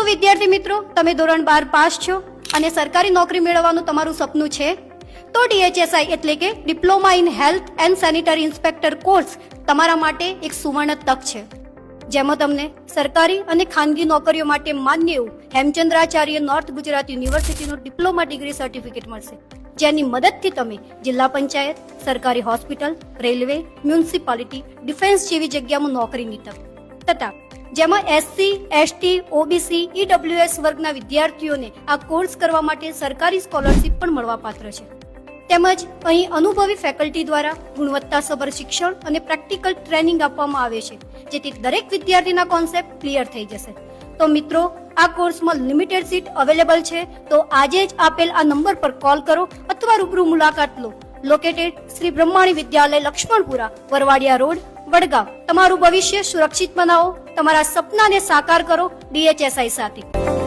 શું વિદ્યાર્થી મિત્રો, તમે ધોરણ બાર પાસ છો અને સરકારી નોકરી મેળવવાનું તમારું સપનું છે, તો ડીએચએસઆઈ એટલે કે diploma in health and sanitary inspector course તમારા માટે એક સુવર્ણ તક છે. જેમાં તમને સરકારી અને ખાનગી નોકરીઓ માટે માન્ય એવું હેમચંદ્રાચાર્ય નોર્થ ગુજરાત યુનિવર્સિટીનું ડિપ્લોમા ડિગ્રી સર્ટિફિકેટ મળશે. જેની મદદથી તમે જિલ્લા પંચાયત, સરકારી હોસ્પિટલ, રેલવે, મ્યુનિસિપાલિટી, ડિફેન્સ જેવી જગ્યામાં નોકરીની તક તથા જેમાં એસસી એસટી ઓબીસી ઈડબ્લ્યુએસ વર્ગના વિદ્યાર્થીઓને આ કોર્સ કરવા માટે સરકારી સ્કોલરશિપ પણ મળવાપાત્ર છે. તેમજ અહીં અનુભવી ફેકલ્ટી દ્વારા ગુણવત્તાસભર શિક્ષણ અને પ્રેક્ટિકલ ટ્રેનિંગ આપવામાં આવે છે, જેથી દરેક વિદ્યાર્થીના કોન્સેપ્ટ ક્લિયર થઈ જશે. તો મિત્રો, આ કોર્સમાં લિમિટેડ સીટ અવેલેબલ છે, તો આજે જ આપેલ આ નંબર પર કોલ કરો અથવા રૂબરૂ મુલાકાત લો. લોકેટેડ શ્રી બ્રહ્માણી વિદ્યાલય લક્ષ્મણપુરા વરવાડિયા રોડ વડગામ તમારું ભવિષ્ય સુરક્ષિત બનાવો, તમારા સપનાને સાકાર કરો ડીએચએસઆઈ સાથે.